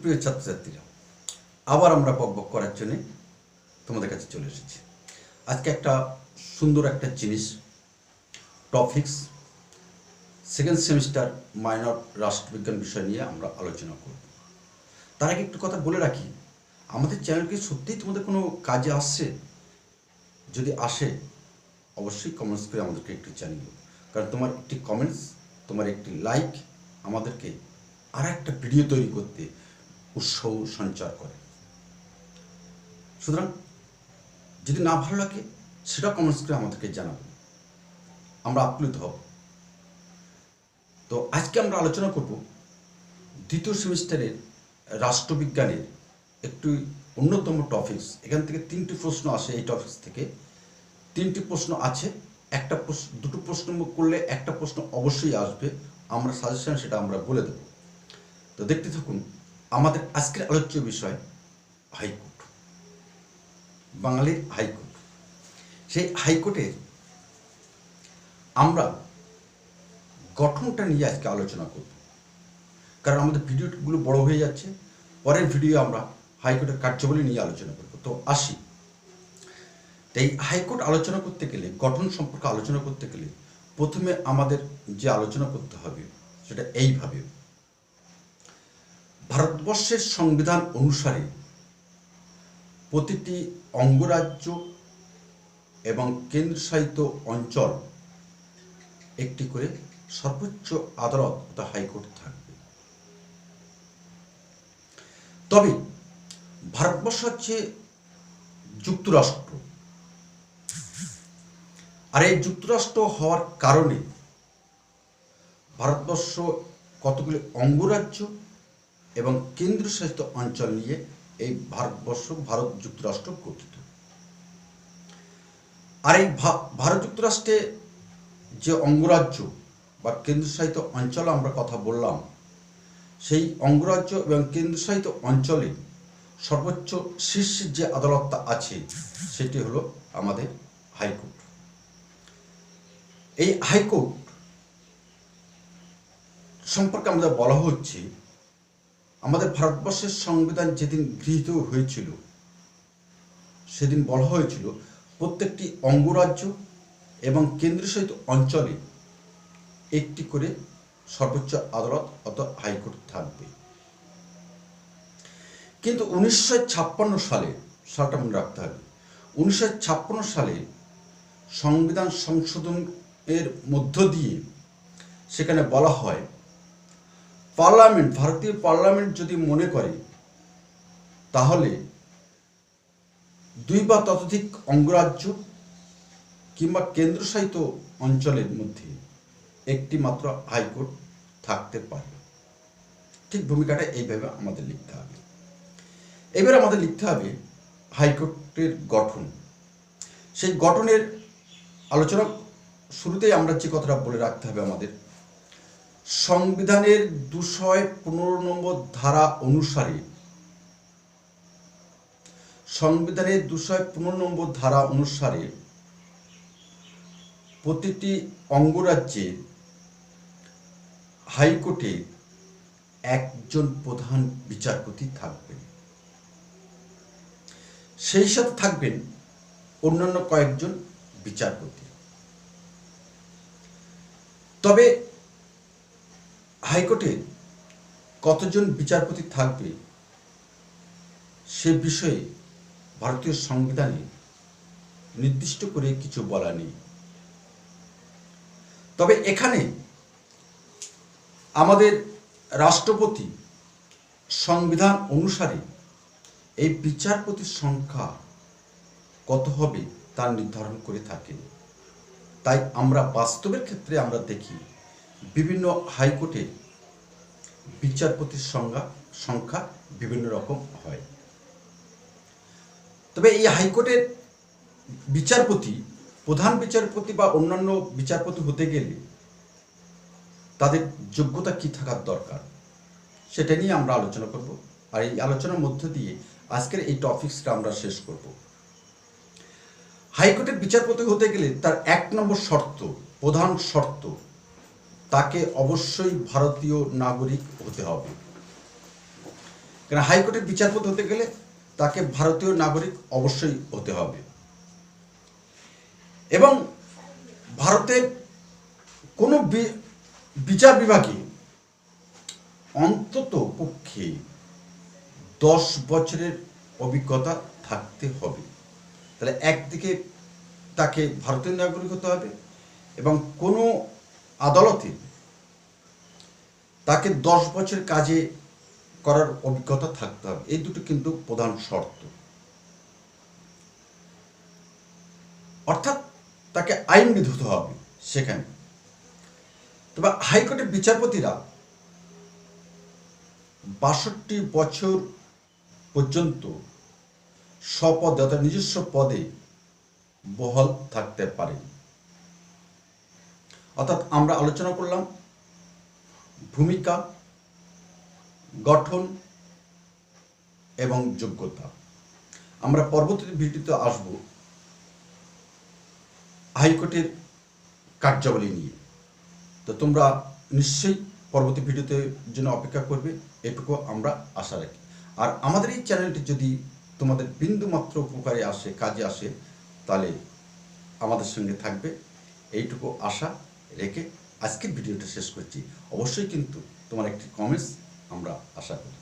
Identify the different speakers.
Speaker 1: প্রিয় ছাত্রছাত্রীরা, আবার আমরা বক বক করার জন্যে তোমাদের কাছে চলে এসেছি। আজকে একটা সুন্দর একটা জিনিস টপিক্স সেকেন্ড সেমিস্টার মাইনর রাষ্ট্রবিজ্ঞান বিষয় নিয়ে আমরা আলোচনা করব। তার আগে একটু কথা বলে রাখি, আমাদের চ্যানেলকে সত্যিই তোমাদের কোনো কাজে আসছে? যদি আসে, অবশ্যই কমেন্টস করে আমাদেরকে একটু জানিও। কারণ তোমার একটি কমেন্টস তোমার একটি লাইক আমাদেরকে আর একটা ভিডিও তৈরি করতে উৎসাহ সঞ্চার করে। সুতরাং যদি না ভালো লাগে, সেটা কমেন্টস করে আমাদেরকে জানাবে আমরা আপ্লুত হব। তো আজকে আমরা আলোচনা করব দ্বিতীয় সেমিস্টারের রাষ্ট্রবিজ্ঞানের একটি অন্যতম টপিকস এখান থেকে তিনটি প্রশ্ন আসে এই টপিকস থেকে। তিনটি প্রশ্ন আছে, একটা প্রশ্ন, দুটো প্রশ্ন করলে একটা প্রশ্ন অবশ্যই আসবে। আমরা সাজেশন সেটা আমরা বলে দেব। তো দেখতে থাকুন। আমাদের আজকের আলোচ্য বিষয় হাইকোর্ট। বাঙালির হাইকোর্ট। সেই হাইকোর্টের আমরা গঠনটা নিয়ে আজকে আলোচনা করব। কারণ আমাদের ভিডিওগুলো বড় হয়ে যাচ্ছে, পরের ভিডিও আমরা হাইকোর্টের কার্যাবলী নিয়ে আলোচনা করব। তো আসি। তাই হাইকোর্ট আলোচনা করতে গেলে, গঠন সম্পর্কে আলোচনা করতে গেলে প্রথমে আমাদের যে আলোচনা করতে হবে, সেটা এইভাবে। ভারতবর্ষের সংবিধান অনুসারে প্রতিটি অঙ্গরাজ্য এবং কেন্দ্রশাসিত অঞ্চল একটি করে সর্বোচ্চ আদালত অর্থাৎ হাইকোর্ট থাকবে। তবে ভারতবর্ষ হচ্ছে যুক্তরাষ্ট্র। আর এই যুক্তরাষ্ট্র হওয়ার কারণে ভারতবর্ষ কতগুলি অঙ্গরাজ্য এবং কেন্দ্রশাসিত অঞ্চল নিয়ে এই ভারতবর্ষ ভারত যুক্তরাষ্ট্র গঠিত। আর এই ভারত যুক্তরাষ্ট্রে যে অঙ্গরাজ্য বা কেন্দ্রশাসিত অঞ্চল আমরা কথা বললাম, সেই অঙ্গরাজ্য এবং কেন্দ্রশাসিত অঞ্চলে সর্বোচ্চ শীর্ষের যে আদালতটা আছে, সেটি হলো আমাদের হাইকোর্ট। এই হাইকোর্ট সম্পর্কে আমাদের বলা হচ্ছে আমাদের ভারতবর্ষের সংবিধান যেদিন গৃহীত হয়েছিল, সেদিন বলা হয়েছিল, প্রত্যেকটি অঙ্গরাজ্য এবং কেন্দ্রশাসিত অঞ্চলে একটি করে সর্বোচ্চ আদালত অর্থাৎ হাইকোর্ট থাকবে। কিন্তু উনিশশো ছাপ্পান্ন সালে, সালটা মনে রাখতে হবে, উনিশশো ছাপ্পান্ন সালে সংবিধান সংশোধনের মধ্য দিয়ে সেখানে বলা হয় পার্লামেন্ট, ভারতীয় পার্লামেন্ট যদি মনে করে, তাহলে দুই বা ততোধিক অঙ্গরাজ্য কিংবা কেন্দ্রশাসিত অঞ্চলের মধ্যে একটি মাত্র হাইকোর্ট থাকতে পারে। ঠিক ভূমিকাটা এইভাবে আমাদের লিখতে হবে। এবার আমাদের লিখতে হবে হাইকোর্টের গঠন। সেই গঠনের আলোচনা শুরুতেই আমরা যে কথাটা বলে রাখতে হবে আমাদের সংবিধানের দুশয় পনেরো নম্বর ধারা অনুসারে, সংবিধানের দুশয় পনেরো নম্বর ধারা অনুসারে প্রতিটি অঙ্গরাজ্যে হাইকোর্টে একজন প্রধান বিচারপতি থাকবেন। সেই সাথে থাকবেন অন্যান্য কয়েকজন বিচারপতি। তবে হাইকোর্টে কতজন বিচারপতি থাকবে সে বিষয়ে ভারতীয় সংবিধানে নির্দিষ্ট করে কিছু বলা নেই। তবে এখানে আমাদের রাষ্ট্রপতি সংবিধান অনুসারে এই বিচারপতির সংখ্যা কত হবে তা নির্ধারণ করে থাকেন। তাই আমরা বাস্তবের ক্ষেত্রে আমরা দেখি বিভিন্ন হাইকোর্টে বিচারপতির সংখ্যা সংখ্যা বিভিন্ন রকম হয়। তবে এই হাইকোর্টের বিচারপতি, প্রধান বিচারপতি বা অন্যান্য বিচারপতি হতে গেলে তাদের যোগ্যতা কি থাকার দরকার, সেটা নিয়ে আমরা আলোচনা করব। আর এই আলোচনার মধ্য দিয়ে আজকের এই টপিক্সটা আমরা শেষ করব। হাইকোর্টের বিচারপতি হতে গেলে তার এক নম্বর শর্ত, প্রধান শর্ত তাকে অবশ্যই ভারতীয় নাগরিক হতে হবে। কারণ হাইকোর্টের বিচারপতি হতে গেলে তাকে ভারতীয় নাগরিক অবশ্যই হতে হবে। এবং ভারতের কোনো বিচার বিভাগে অন্তত পক্ষে দশ বছরের অভিজ্ঞতা থাকতে হবে। তাহলে একদিকে তাকে ভারতীয় নাগরিক হতে হবে এবং কোনো আদালতে তাকে দশ বছর কাজে করার অভিজ্ঞতা থাকতে হবে। এই দুটো কিন্তু প্রধান শর্ত। অর্থাৎ তাকে আইনবিদ হতে হবে সেখানে। তবে হাইকোর্টের বিচারপতিরা বাষট্টি বছর পর্যন্ত স্বপদে অর্থাৎ নিজস্ব পদে বহাল থাকতে পারেন। অর্থাৎ আমরা আলোচনা করলাম ভূমিকা, গঠন এবং যোগ্যতা। আমরা পরবর্তী ভিডিওতে আসব হাইকোর্টের কার্যাবলী নিয়ে। তো তোমরা নিশ্চয়ই পরবর্তী ভিডিওতে জন্য অপেক্ষা করবে, এটুকু আমরা আশা রাখি। আর আমাদের এই চ্যানেলটি যদি তোমাদের বিন্দু মাত্র উপকারে আসে, কাজে আসে, তাহলে আমাদের সঙ্গে থাকবে, এইটুকু আশা। রেখে আজকের ভিডিওটা শেষ করছি। অবশ্যই কিন্তু তোমার একটি কমেন্টস আমরা আশা করি।